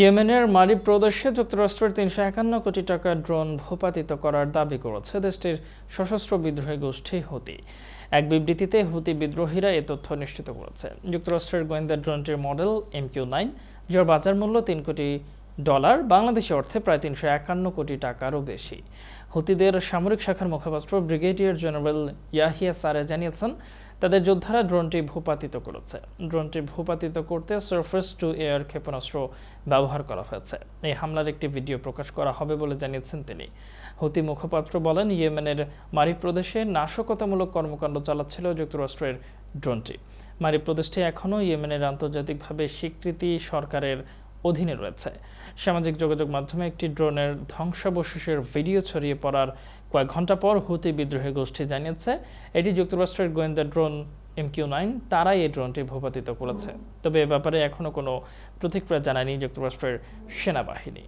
ইয়েমেনের মারি প্রদেশে যুক্তরাষ্ট্রের তিনশো একান্ন কোটি টাকা ড্রোন ভূপাতিত করার দাবি করেছে দেশটির সশস্ত্র বিদ্রোহী গোষ্ঠী হুতি। এক বিবৃতিতে হুতি বিদ্রোহীরা এ তথ্য নিশ্চিত করেছে। যুক্তরাষ্ট্রের গোয়েন্দা ড্রোনটির মডেল এম কিউ নাইন, যার বাজার মূল্য তিন কোটি ডলার, বাংলাদেশি অর্থে প্রায় তিনশো একান্ন কোটি টাকারও বেশি। হুতিদের সামরিক শাখার মুখপাত্র ব্রিগেডিয়ার জেনারেল ইয়াহিয়া সারে জানিয়েছেন তাদের যোদ্ধারা ড্রোনটি ভূপাতিত করেছে। ড্রোনটি ভূপাতিত করতে সার্ফেস টু এয়ার ক্ষেপণাস্ত্র ব্যবহার করা হয়েছে। এই হামলার একটি ভিডিও প্রকাশ করা হবে বলে জানিয়েছেন তিনি। হুতি মুখপাত্র বলেন, ইয়েমেনের মারি প্রদেশে নাশকতামূলক কর্মকাণ্ড চালাচ্ছিল যুক্তরাষ্ট্রের ড্রোনটি। মারি প্রদেশটি এখনও ইয়েমেনের আন্তর্জাতিকভাবে স্বীকৃতি সরকারের অধীনে রয়েছে। সামাজিক যোগাযোগ মাধ্যমে একটি ড্রোনের ধ্বংসাবশেষের ভিডিও ছড়িয়ে পড়ার কয়েক ঘণ্টা পর হুতি বিদ্রোহী গোষ্ঠী জানিয়েছে, এটি যুক্তরাষ্ট্রের গোয়েন্দা ড্রোন এমকিউ নাইন, তারাই এই ড্রোনটি ভূপাতিত করেছে। তবে এ ব্যাপারে এখনও কোনো প্রতিক্রিয়া জানায়নি যুক্তরাষ্ট্রের সেনাবাহিনী।